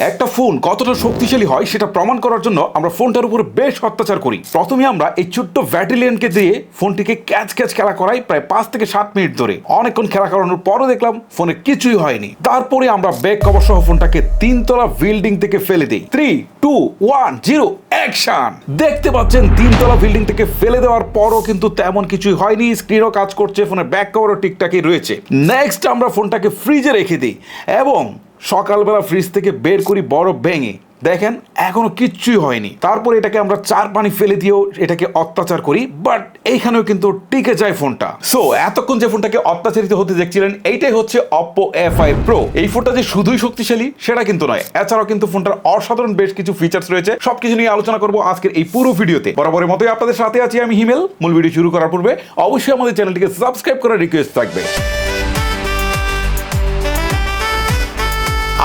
একটা ফোন কতটা শক্তিশালী হয় সেটা প্রমাণ করার জন্য আমরা ফোনটার উপর বেশ অত্যাচার করি। প্রথমে আমরা এই ছোট্ট ভ্যাটিলিয়ানকে দিয়ে ফোনটিকে ক্যাচ ক্যাচ খেলা করাই প্রায় পাঁচ থেকে সাত মিনিট ধরে। অনেকক্ষণ খেলা করানোর পরও দেখলাম ফোনে কিছুই হয়নি। তারপরে আমরা ব্যাক কভার সহ ফোনটাকে তিনতলা বিল্ডিং থেকে ফেলে দিই। Three two one zero action দেখতে পাচ্ছেন, তিনতলা বিল্ডিং থেকে ফেলে দেওয়ার পরও কিন্তু তেমন কিছুই হয়নি। স্ক্রিনও কাজ করছে, ফোনের ব্যাক কভারও ঠিকঠাকই রয়েছে। নেক্সট আমরা ফোনটাকে ফ্রিজে রেখে দিই এবং সকালবেলা ফ্রিজ থেকে বের করি বরফ ভেঙে। দেখেন, এখনও কিচ্ছুই হয়নি। তারপর এটাকে আমরা চার পানি ফেলে দিয়েও এটাকে অত্যাচার করি বাট এইখানেও কিন্তু টিকে যায় ফোনটা। সো এতক্ষণ যে ফোনটাকে অত্যাচারিত হতে দেখছিলেন, এইটাই হচ্ছে অপ্পো এফ আই প্রো এই ফোনটা যে শুধুই শক্তিশালী, সেটা কিন্তু নয়। এছাড়াও কিন্তু ফোনটার অসাধারণ বেশ কিছু ফিচার্স রয়েছে। সবকিছু নিয়ে আলোচনা করব আজকের এই পুরো ভিডিওতে। বরাবরের মতোই আপনাদের সাথে আছি আমি হিমেল। মূল ভিডিও শুরু করার পূর্বে অবশ্যই আমাদের চ্যানেলটিকে সাবস্ক্রাইব করার রিকোয়েস্ট থাকবে।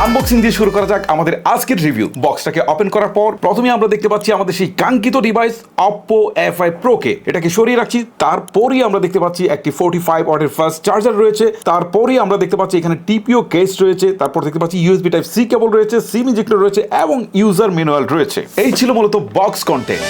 আনবক্সিং দিয়ে শুরু করা যাক আমাদের আজকের রিভিউ বক্সটাকে ওপেন করার পর প্রথমে আমরা দেখতে পাচ্ছি আমাদের সেই কাঙ্ক্ষিত ডিভাইস অপ্পো এফ আই প্রোকে এটাকে সরিয়ে রাখছি, তারপরেই আমরা দেখতে পাচ্ছি একটি ফোর্টি ফাইভ ওয়াটের ফার্স্ট চার্জার রয়েছে, তারপরেই আমরা দেখতে পাচ্ছি এখানে টিপিও কেস রয়েছে, তারপর দেখতে পাচ্ছি ইউএসবি টাইপ সি কেবল রয়েছে সিম ইজেক্টর রয়েছে এবং ইউজার ম্যানুয়াল রয়েছে। এই ছিল মূলত box content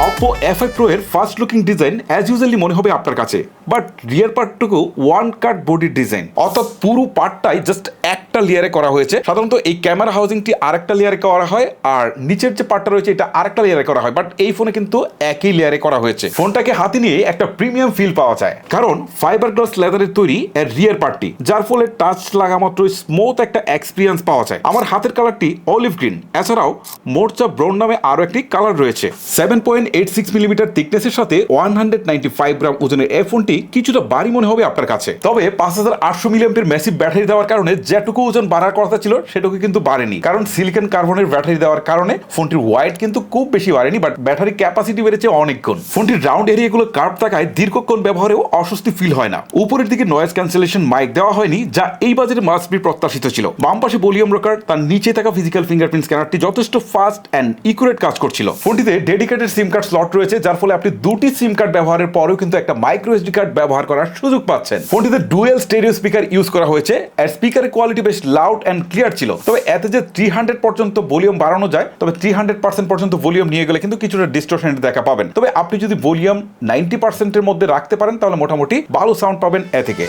Oppo F I pro এর first looking design as usually মনে হবে আপনার কাছে। বাট রিয়ার পার্টটুকু ওয়ান কাট বডির ডিজাইন অর্থাৎ পুরো পার্টটাই জাস্ট একটা লেয়ারে করা হয়েছে। সাধারণত এই ক্যামেরা হাউজিংটি আরেকটা লেয়ারে করা হয় আর নিচের যে পার্টটা রয়েছে এটা আরেকটা লেয়ারে করা হয়। বাট এই ফোনে কিন্তু একই লেয়ারে করা হয়েছে। ফোনটাকে হাতে নিয়ে একটা প্রিমিয়াম ফিল পাওয়া যায়। কারণ ফাইবার গ্লাস লেদারের তৈরি এর রিয়ার পার্টটি যার ফলে টাচ লাগা মাত্র স্মুথ একটা এক্সপিরিয়েন্স পাওয়া যায়। আমার হাতের কালারটি অলিভ গ্রিন এছাড়াও মোর্চা ব্রাউন নামে আরও একটি কালার রয়েছে। Seven point eight six millimetre থিকনেসের সাথে one hundred ninety five gram ওজনের এই ফোনটি কিছুটা ভারী মনে হবে আপনার কাছে। তবে পাঁচ হাজার আটশো মিলিয়ামের মেসিভ ব্যাটারি দেওয়ার কারণে যেটুকু ওজন বাড়ার কথা ছিল, সেটুকু কিন্তু বাড়েনি। কারণ সিলিকন কার্বনের ব্যাটারি দেওয়ার কারণে ফোনটির ওয়াইড কিন্তু খুব বেশি বাড়েনি বাট ব্যাটারি ক্যাপাসিটি বেড়েছে অনেকক্ষণ ফোনটির রাউন্ড এরিয়াগুলো কার্ভ থাকায় দীর্ঘক্ষণ ব্যবহারেও অস্বস্তি ফিল হয় না। উপরের দিকে নয়েজ ক্যান্সেলেশন মাইক দেওয়া হয়নি, যা এই বাজারে মাস্ট বি প্রত্যাশিত ছিল। বাম পাশে ভলিউম রকার তার নিচে থাকা ফিজিক্যাল ফিঙ্গারপ্রিন্ট স্ক্যানারটি যথেষ্ট ফাস্ট অ্যান্ড ইকুরেট কাজ করছিল। ফোনটিতে ডেডিকেটেড সিম কার্ড স্লট রয়েছে, যার ফলে আপনি দুটি সিম কার্ড ব্যবহারের পরেও কিন্তু একটা মাইক্রো এসডি কার্ড ব্যবহার করার সুযোগ পাচ্ছেন। ফোনটিতে ডুয়েল স্টেরিও স্পিকার ইউজ করা হয়েছে, আর স্পিকারের কোয়ালিটি বেশ লাউড অ্যান্ড ক্লিয়ার ছিল। তবে এতে যে থ্রি হান্ড্রেড পর্যন্ত ভলিউম বাড়ানো যায়, তবে থ্রি হান্ড্রেড পার্সেন্ট পর্যন্ত ভলিউম নিয়ে গেলে কিন্তু কিছুটা ডিস্টোশন দেখা পাবেন। তবে আপনি যদি ভলিউম নাইনটি পার্সেন্টের মধ্যে রাখতে পারেন, তাহলে মোটামুটি ভালো সাউন্ড পাবেন এ থেকে।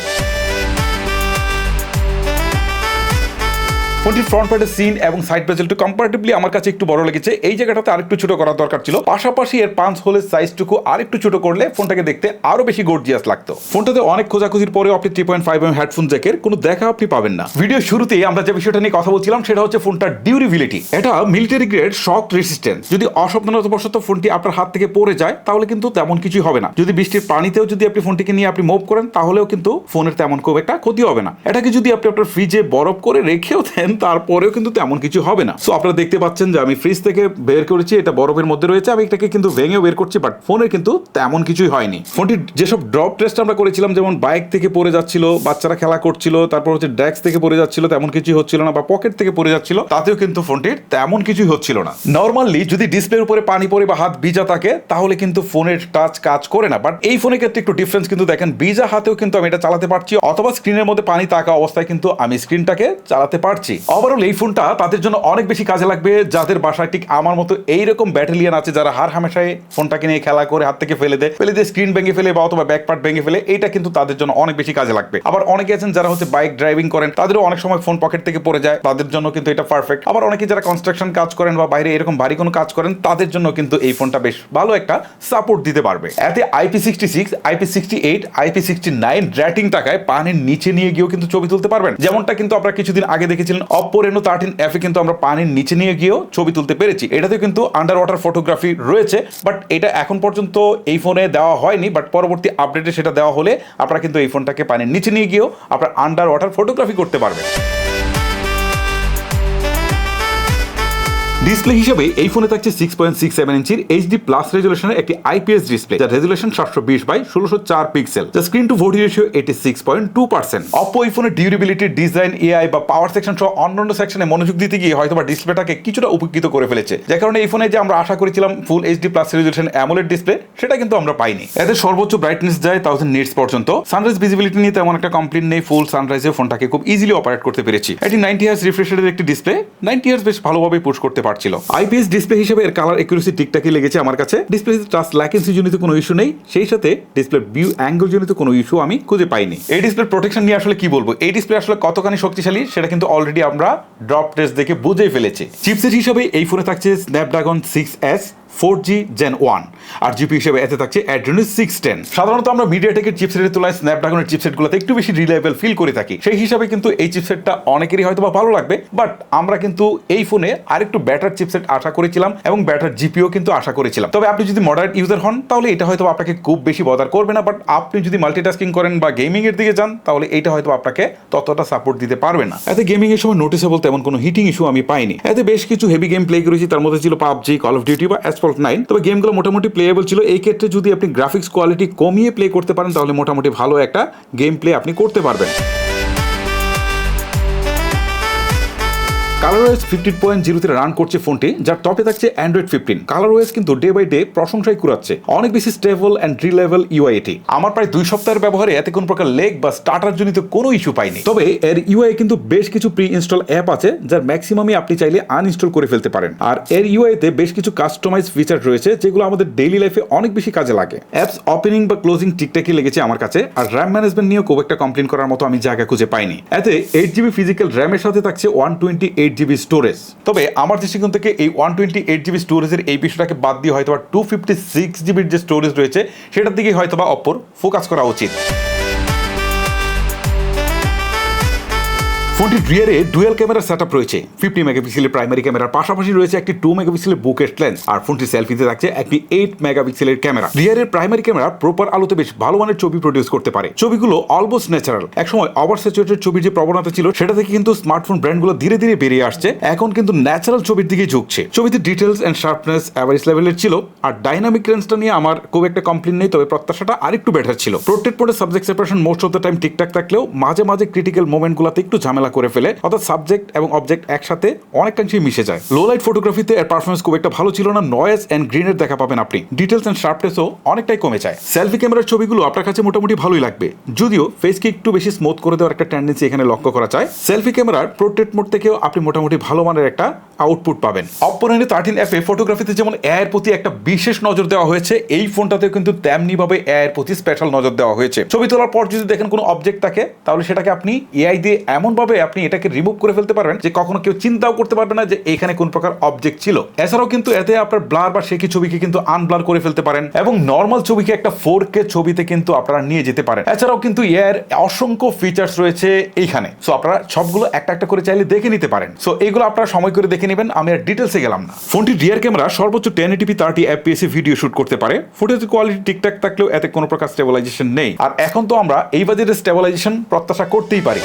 ফোনটির ফ্রন্ট প্যাডের সিন এবং সাইড বেজেলটু কম্পারেটিভলি আমার কাছে একটু বড় লেগেছে। এই জায়গাটাতে আরেকটু ছোট করার দরকার ছিল। পাশাপাশি এর পাঁচ হোলের সাইজটুকু আরেকটু ছোট করলে ফোনটাকে দেখতে আরও বেশি গর্জিয়াস লাগতো। ফোনটাতে অনেক খোঁজাখুঁজির পরে আপনি three point five M headphone জ্যাকের কোনো দেখা আপনি পাবেন না। ভিডিও শুরুতেই আমরা যে বিষয়টা নিয়ে কথা বলছিলাম সেটা হচ্ছে ফোনটার ডিউরেবিলিটি এটা মিলিটারি গ্রেড শক রেসিস্ট্যান্স যদি অসাবধানতাবশত ফোনটি আপনার হাত থেকে পড়ে যায়, তাহলে কিন্তু তেমন কিছুই হবে না। যদি বৃষ্টির পানিতেও যদি আপনি ফোনটিকে নিয়ে আপনি মুভ করেন, তাহলেও কিন্তু ফোনের তেমন খুব একটা ক্ষতি হবে না। এটাকে যদি আপনি আপনার ফ্রিজে বরফ করে রেখেও দেন তারপরেও কিন্তু তেমন কিছু হবে না। সো আপনারা দেখতে পাচ্ছেন যে আমি ফ্রিজ থেকে বের করেছি, এটা বরফের মধ্যে রয়েছে, আমি এটাকে কিন্তু ভেঙেও বের করছি বাট ফোনের কিন্তু তেমন কিছুই হয়নি। ফোনটির যেসব ড্রপ টেস্ট আমরা করেছিলাম, যেমন বাইক থেকে পড়ে যাচ্ছিল, বাচ্চারা খেলা করছিল, তারপর হচ্ছে ডেস্ক থেকে পড়ে যাচ্ছিল, তেমন কিছুই হচ্ছিল না, বা পকেট থেকে পড়ে যাচ্ছিল, তাতেও কিন্তু ফোনটির তেমন কিছুই হচ্ছিল না। নর্মালি যদি ডিসপ্লের উপরে পানি পড়ে বা হাত ভিজা থাকে, তাহলে কিন্তু ফোনের টাচ কাজ করে না বাট এই ফোনের ক্ষেত্রে একটু ডিফারেন্স কিন্তু দেখেন, ভিজা হাতেও কিন্তু আমি এটা চালাতে পারছি, অথবা স্ক্রিনের মধ্যে পানি থাকা অবস্থায় কিন্তু আমি স্ক্রিনটাকে চালাতে পারছি। ওভারঅল এই ফোনটা তাদের জন্য অনেক বেশি কাজে লাগবে। যাদের বাসায় ঠিক আমার মতো এইরকম ব্যাটালিয়ান আছে যারা হার হামেশায় ফোনটাকে নিয়ে খেলা করে হাত থেকে ফেলে দেয়, ফেলে দিয়ে স্ক্রিন ভেঙে ফেলে বা অথবা ব্যাকপার্ট ভেঙে ফেলে এটা কিন্তু তাদের জন্য অনেক বেশি কাজে লাগবে। আবার অনেকে আছেন যারা হচ্ছে বাইক ড্রাইভিং করেন, তাদেরও অনেক সময় ফোন পকেট থেকে পড়ে যায়। তাদের জন্য কিন্তু এটা পারফেক্ট আবার অনেকে যারা কনস্ট্রাকশন কাজ করেন বা বাইরে এরকম ভারী কোনো কাজ করেন, তাদের জন্য কিন্তু এই ফোনটা বেশ ভালো একটা সাপোর্ট দিতে পারবে। এতে IP sixty six IP sixty eight IP sixty nine rating টাকায় পানির নিচে নিয়ে গিয়েও কিন্তু ছবি তুলতে পারবেন। যেমনটা কিন্তু আমরা কিছুদিন আগে দেখেছিলেন অপো রেনো থার্টিন এফে কিন্তু আমরা পানির নিচে নিয়ে গিয়েও ছবি তুলতে পেরেছি। এটাতেও কিন্তু আন্ডার ওয়াটার ফটোগ্রাফি রয়েছে বাট এটা এখন পর্যন্ত এই ফোনে দেওয়া হয়নি বাট পরবর্তী আপডেটে সেটা দেওয়া হলে আপনারা কিন্তু এই ফোনটাকে পানির নিচে নিয়ে গিয়েও আপনার আন্ডার ওয়াটার ফটোগ্রাফি করতে পারবেন। ডিসপ্লে হিসেবে এই ফোনে থাকছে সিক্স পয়েন্ট সিক্স সেভেন ইঞ্চির এইচডি প্লাস রেজুলেশনের একটি আইপিএস ডিসপ্লে যার রেজুলেশন সাতশো বিশ বাই ষোলোশো চার পিক্সেল যা screen to body ratio eighty six point two percent Oppo এই ফোনের ডিউরেবিলিটি ডিজাইন এআই বা পাওয়ার সেকশন সহ অন্যান্য সেকশনে মনোযোগ দিতে গিয়ে হয়তো বা ডিসপ্লেটাকে কিছুটা উপকৃত করে ফেলেছে। যে কারণে এই ফোনে যে আমরা আশা করেছিলাম full HD plus resolution AMOLED display সেটা কিন্তু আমরা পাইনি। এতে সর্বোচ্চ ব্রাইটনেস যায় থাউজেন্ড নিটস পর্যন্ত। সানরাইজ ভিজিবিলিটি নিয়ে তেমন একটা কমপ্লেন নেই। ফুল সানরাইজে ফোনটাকে খুব ইজিলি অপারেট করতে পেরেছি। এটি নাইনটি ইয়ার্স রিফ্রেশারের একটি ডিসপ্লে নাইনটি ইয়ার্স বেশ ভালোভাবে পুশ করতে পারছিল আইপিএস ডিসপ্লে হিসেবে এর কালার একুরেসি ঠিকঠাকই লেগেছে আমার কাছে। ডিসপ্লে টাচ ল্যাকেন্সি জনিত কোনো ইস্যু নেই। সেই সাথে ডিসপ্লে ভিউ অ্যাঙ্গেল জনিত কোনো ইস্যু আমি খুঁজে পাইনি। এই ডিসপ্লে প্রোটেকশন নিয়ে আসলে কি বলব? এই ডিসপ্লে আসলে কতখানি শক্তিশালী, সেটা কিন্তু অলরেডি আমরা ড্রপ টেস্ট দেখে বুঝে ফেলেছি। চিপসেট হিসেবে এই ফোনে থাকছে Snapdragon six S four G Gen one আর জিপি হিসেবে এতে থাকছে অ্যাড্রেনোস সিক্স টেন সাধারণত আমরা মিডিয়া মিডিয়াটেকের চিপসেটের তুলনায় স্ন্যাপড্রাগনের চিপসেটগুলোতে একটু বেশি রিলায়েবল ফিল করে থাকি। সেই হিসাবে কিন্তু এই চিপসেটটা অনেকেরই হয়তো বা ভালো লাগবে বাট আমরা কিন্তু এই ফোনে আরেকটু ব্যাটার চিপসেট আশা করেছিলাম এবং ব্যাটার জিপিও কিন্তু আশা করেছিলাম। তবে আপনি যদি মডারেট ইউজার হন, তাহলে এটা হয়তো আপনাকে খুব বেশি বদার করবে না বাট আপনি যদি মাল্টিটাস্কিং করেন বা গেমিং এর দিকে যান, তাহলে এটা হয়তো আপনাকে ততটা সাপোর্ট দিতে পারবে না। এতে গেমিং এর সময় নোটিসেবল তেমন কোনো হিটিং ইস্যু আমি পাইনি। এতে বেশ কিছু হেভি গেম প্লে করেছি, তার মধ্যে ছিল পাবজি কল অফ ডিউটি বা অ্যাসফল্ট নাইন তবে গেমগুলো মোটামুটি প্লেয়েবল ছিল। এই ক্ষেত্রে যদি আপনি গ্রাফিক্স কোয়ালিটি কমিয়ে প্লে করতে পারেন, তাহলে মোটামুটি ভালো একটা গেম প্লে আপনি করতে পারবেন। কালার ওয়েস ফিফটিন পয়েন্ট জিরোতে রান করছে ফোনটি, যার টপে থাকছে অ্যান্ড্রয়েড ফিফটিন কালার ওয়েস কিন্তু ডে বাই ডে প্রশংসাই কুড়াচ্ছে। অনেক বেশি স্টেবল অ্যান্ড রিলেভেল ইউআই এটি আমার প্রায় দুই সপ্তাহের ব্যবহারে এতে কোনো প্রকার লেগ বা স্টার্টার জনিত কোনো ইস্যু পাইনি। তবে এর ইউআই কিন্তু বেশ কিছু প্রি ইনস্টল অ্যাপ আছে, যার ম্যাক্সিমামই আপনি চাইলে আনইনস্টল করে ফেলতে পারেন। আর এর ইউআইতে বেশ কিছু কাস্টমাইজ ফিচার রয়েছে, যেগুলো আমাদের ডেইলি লাইফে অনেক বেশি কাজে লাগে। অ্যাপস ওপেনিং বা ক্লোজিং ঠিকঠাকই লেগেছে আমার কাছে, আর র্যাম ম্যানেজমেন্ট নিয়েও খুব একটা কমপ্লেন করার মতো আমি জায়গা খুঁজে পাইনি। এতে এইট জিবি ফিজিক্যাল র্যামের সাথে থাকছে one twenty eight GB storage তবে আমার দৃষ্টিকোণ থেকে এই ওয়ান টোয়েন্টি এইট জিবি স্টোরেজের এই বিষয়টাকে বাদ দিয়ে হয়তো বা টু ফিফটি সিক্স জিবির যে স্টোরেজ রয়েছে, সেটার দিকে হয়তো বা অপর ফোকাস করা উচিত। ফোনটির রিয়ারে ডুয়েল ক্যামেরা সেটআপ রয়েছে। ফিফটি মেগাপিক্সেলের প্রাইমারি ক্যামেরার পাশাপাশি রয়েছে একটি টু মেগাপিক্সেলের বুকেট লেন্স আর ফোনটি সেলফিতে থাকছে একটি এইট মেগাপিক্সেলের ক্যামেরা। রিয়ারের প্রাইমারি ক্যামেরা প্রপার আলোতে বেশ ভালো মানের ছবি প্রডিউস করতে পারে। ছবিগুলো অলমোস্ট ন্যাচারাল একসময় ওভার স্যাচুরেটেড ছবির যে প্রবণতা ছিল, সেটা থেকে কিন্তু স্মার্টফোন ব্র্যান্ডগুলো ধীরে ধীরে বেরিয়ে আসছে। এখন কিন্তু ন্যাচারাল ছবির দিকে ঝুঁকছে। ছবিতে ডিটেলস অ্যান্ড শার্পনেস অ্যাভারেজ লেভেলের ছিল আর ডাইনামিক রেঞ্জটা নিয়ে আমার খুব একটা কমপ্লেন নেই, তবে প্রত্যাশাটা আরেকটু বেটার ছিল। প্রোটেক্ট মোডে subject separation most of the time ঠিকঠাক থাকলেও মাঝে মাঝে ক্রিটিক্যাল মোমেন্টগুলোতে একটু ঝামেলা করে ফেলে, অর্থাৎ সাবজেক্ট এবং অবজেক্ট একসাথে অনেকাংশেই মিশে যায়। লো লাইট ফটোগ্রাফিতে এর পারফরমেন্স খুব একটা ভালো ছিল না নয়েজ অ্যান্ড গ্রিনের দেখা পাবেন আপনি। ডিটেলস অ্যান্ড শার্পনেসও অনেকটাই কমে যায়। সেলফি ক্যামেরার ছবিগুলো আপনার কাছে মোটামুটি ভালোই লাগবে। যদিও ফেসকে একটু বেশি স্মুথ করে দেওয়ার একটা টেন্ডেন্সি এখানে লক্ষ্য করা যায়। সেলফি ক্যামেরার প্রোট্রেট মোড থেকেও আপনি মোটামুটি ভালো মানের একটা আউটপুট পাবেন। অপো রেনো থার্টিন অ্যাপে ফটোগ্রাফিতে যেমন এর প্রতি একটা বিশেষ নজর দেওয়া হয়েছে, এই ফোনটাতেও কিন্তু তেমনি ভাবে এর প্রতি স্পেশাল নজর দেওয়া হয়েছে। ছবি তোলার পর যদি দেখেন কোনো অবজেক্ট থাকে, তাহলে সেটাকে আপনি এআই দিয়ে এমন ভাবে আপনি এটাকে রিমুভ করে ফেলতে পারবেন যে কখনো কেউ চিন্তাও করতে পারবে না যে এখানে কোন প্রকার অবজেক্ট ছিল। এছাড়াও কিন্তু এতে আপনার ব্লার বা শেখি ছবিকে কিন্তু আনব্লার করে ফেলতে পারেন এবং নর্মাল ছবিকে একটা ফোর কে ছবিতে কিন্তু আপনারা নিয়ে যেতে পারেন। এছাড়াও কিন্তু এর অসংখ্য ফিচার্স রয়েছে এইখানে। সো আপনারা সবগুলো একটা একটা করে চাইলে দেখে নিতে পারেন। সো এইগুলো আপনারা সময় করে দেখে নেবেন, আমি আর ডিটেলসে গেলাম না। ফোনটির রিয়ার ক্যামেরা সর্বোচ্চ টেন এটিপি থার্টি এফপিএসি ভিডিও শুট করতে পারে। ফুটেজের কোয়ালিটি ঠিকঠাক থাকলেও এতে কোনো প্রকার স্টেবিলাইজেশন নেই। আর এখন তো আমরা এই বাজেটের স্টেবিলাইজেশন প্রত্যাশা করতেই পারি।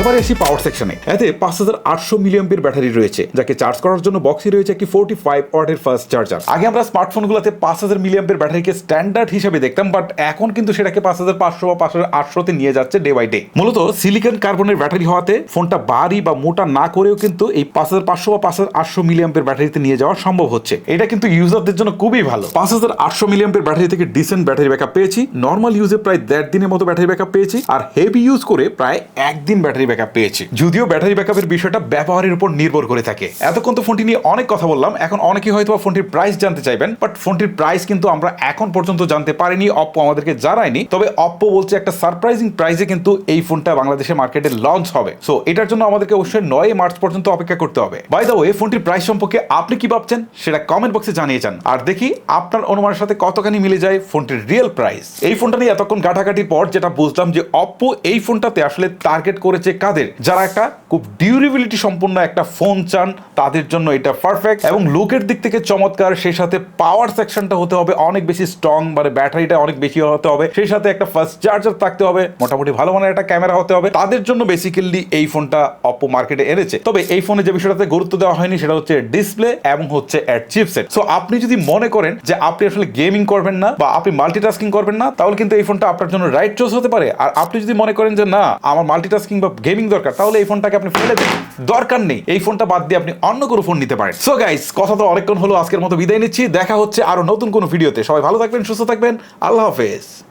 এবার আসি পাওয়ার সেকশনে এতে পাঁচ হাজার আটশো মিলিয়াম্পের ব্যাটারি রয়েছে, যাকে চার্জ করার জন্য বক্সে রয়েছে একটি ফোর্টি ফাইভ ওয়াটের ফাস্ট চার্জার আগে আমরা স্মার্টফোনগুলোতে পাঁচ হাজার মিলিয়াম্পের ব্যাটারিকে স্ট্যান্ডার্ড হিসেবে দেখতাম বাট এখন কিন্তু সেটাকে পাঁচ হাজার পাঁচশো বা পাঁচ হাজার আটশোতে নিয়ে যাচ্ছে ডে বাই ডে মূলত সিলিকন কার্বনের ব্যাটারি হওয়াতে ফোনটা ভারী বা মোটা না করেও কিন্তু এই পাঁচ হাজার পাঁচশো বা পাঁচ হাজার আটশো মিলিয়াম্পের ব্যাটারিতে নিয়ে যাওয়া সম্ভব হচ্ছে। এটা কিন্তু ইউজারদের জন্য খুবই ভালো। পাঁচ হাজার আটশো মিলিয়াম্পের ব্যাটারি থেকে ডিসেন্ট ব্যাটারি ব্যাকআপ পেয়েছি। নর্মাল ইউজে প্রায় দেড় দিনের মতো ব্যাটারি ব্যাকআপ পেয়েছি, আর হেভি ইউজ করে প্রায় একদিন ব্যাটারি ব্যাকআপ পেয়েছি। যদিও ব্যাটারি ব্যাকআপের বিষয়টা ব্যবহারের উপর নির্ভর করে থাকে। এতক্ষণ তো ফোনটি নিয়ে অনেক কথা বললাম, এখন অনেকেই হয়তো ফোনটির প্রাইস জানতে চাইবেন বাট ফোনটির প্রাইস কিন্তু আমরা এখন পর্যন্ত জানতে পারিনি অপ্পো আমাদেরকে জানায়নি। তবে অপ্পো বলছে একটা সারপ্রাইজিং প্রাইসে কিন্তু এই ফোনটা বাংলাদেশের মার্কেটে লঞ্চ হবে। সো এটার জন্য আমাদেরকে অবশ্যই নয় মার্চ পর্যন্ত অপেক্ষা করতে হবে। বাই দ্য ওয়ে ফোনটির প্রাইস সম্পর্কে আপনি কি ভাবছেন, সেটা কমেন্ট বক্সে জানিয়ে যান। আর দেখি আপনার অনুমানের সাথে কতখানি মিলে যায় ফোনটির রিয়েল প্রাইস এই ফোনটা নিয়ে এতক্ষণ ঘাটাঘাটির পর যেটা বুঝলাম যে অপ্পো এই ফোনটাতে আসলে টার্গেট করেছে কাদের? যারা একটা খুব ডিউরেবিলিটি সম্পূর্ণ একটা ফোন চান, তাদের জন্য এটা পারফেক্ট এবং লুকের দিক থেকে চমৎকার। সেই সাথে পাওয়ার সেকশনটা হতে হবে অনেক বেশি স্ট্রং মানে ব্যাটারিটা অনেক বেশি হতে হবে। সেই সাথে একটা ফার্স্ট চার্জার থাকতে হবে, মোটামুটি ভালো মানের একটা ক্যামেরা হতে হবে। তাদের জন্য বেসিক্যালি এই ফোনটা অপো মার্কেটে এনেছে। তবে এই ফোনে যে বিষয়টাতে গুরুত্ব দেওয়া হয়নি, সেটা হচ্ছে ডিসপ্লে এবং হচ্ছে অ্যাড চিপসেট সো আপনি যদি মনে করেন যে আপনি আসলে গেমিং করবেন না বা আপনি মাল্টিটাস্কিং করবেন না, তাহলে কিন্তু এই ফোনটা আপনার জন্য রাইট চয়েস হতে পারে। আর আপনি যদি মনে করেন যে না, আমার মাল্টিটাস্কিং বা গেমিং দরকার, তাহলে এই ফোনটাকে আপনি ফেলে দিন। দরকার নেই, এই ফোনটা বাদ দিয়ে আপনি অন্য কোনো ফোন নিতে পারেন। সো গাইস কথা তো অনেকক্ষণ হলো, আজকের মতো বিদায় নিচ্ছি, দেখা হচ্ছে আরও নতুন কোনো ভিডিওতে। সবাই ভালো থাকবেন, সুস্থ থাকবেন, আল্লাহ হাফেজ।